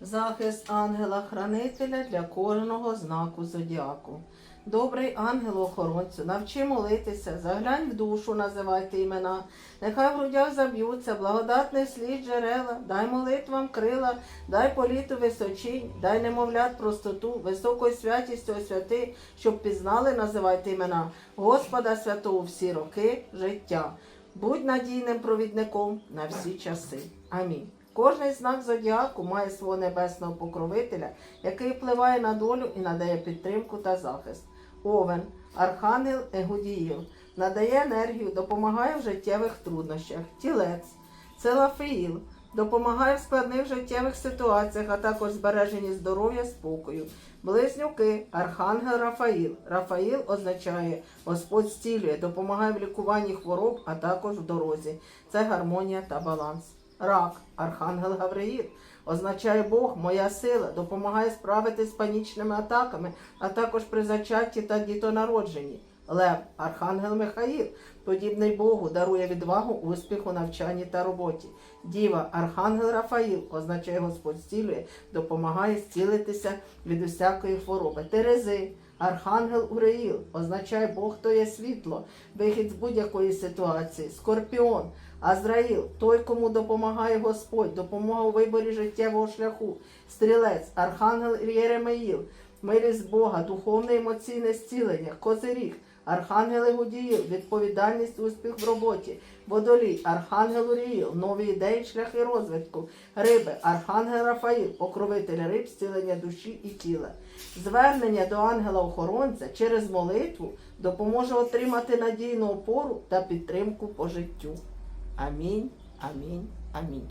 захист ангела-хранителя для кожного знаку зодіаку. Добрий ангел-охоронцю, навчи молитися, заглянь в душу, називайте імена. Нехай в грудях заб'ються, благодатний слід джерела, дай молитвам крила, дай політу височинь, дай немовлят простоту, високою святістю освяти, щоб пізнали, називайте імена Господа святого всі роки життя. Будь надійним провідником на всі часи. Амінь. Кожний знак зодіаку має свого небесного покровителя, який впливає на долю і надає підтримку та захист. Овен, архангел Егудіїв, надає енергію, допомагає в життєвих труднощах. Тілець, це Лафеїл, допомагає в складних життєвих ситуаціях, а також збереженні здоров'я, спокою. Близнюки, архангел Рафаїл. Рафаїл означає Господь стілює, допомагає в лікуванні хвороб, а також в дорозі. Це гармонія та баланс. Рак, архангел Гавриїл, означає Бог, моя сила, допомагає справитись з панічними атаками, а також при зачатті та дітонародженні. Лев, архангел Михаїл, подібний Богу, дарує відвагу, успіх у навчанні та роботі. Діва, архангел Рафаїл, означає Господь зцілює, допомагає зцілитися від усякої хвороби. Терези, архангел Уреїл, означає Бог, то є світло, вихід з будь-якої ситуації. Скорпіон, Азраїл, той, кому допомагає Господь, допомога у виборі життєвого шляху. Стрілець, архангел Єремеїл, милість Бога, духовне емоційне зцілення, козиріг, архангели Гудіїл, відповідальність, успіх в роботі, водолій, архангел Уріїл, нові ідеї, шляхи розвитку, риби, архангел Рафаїл, покровитель риб, зцілення душі і тіла. Звернення до ангела-охоронця через молитву допоможе отримати надійну опору та підтримку по життю. Амінь, амінь, амінь.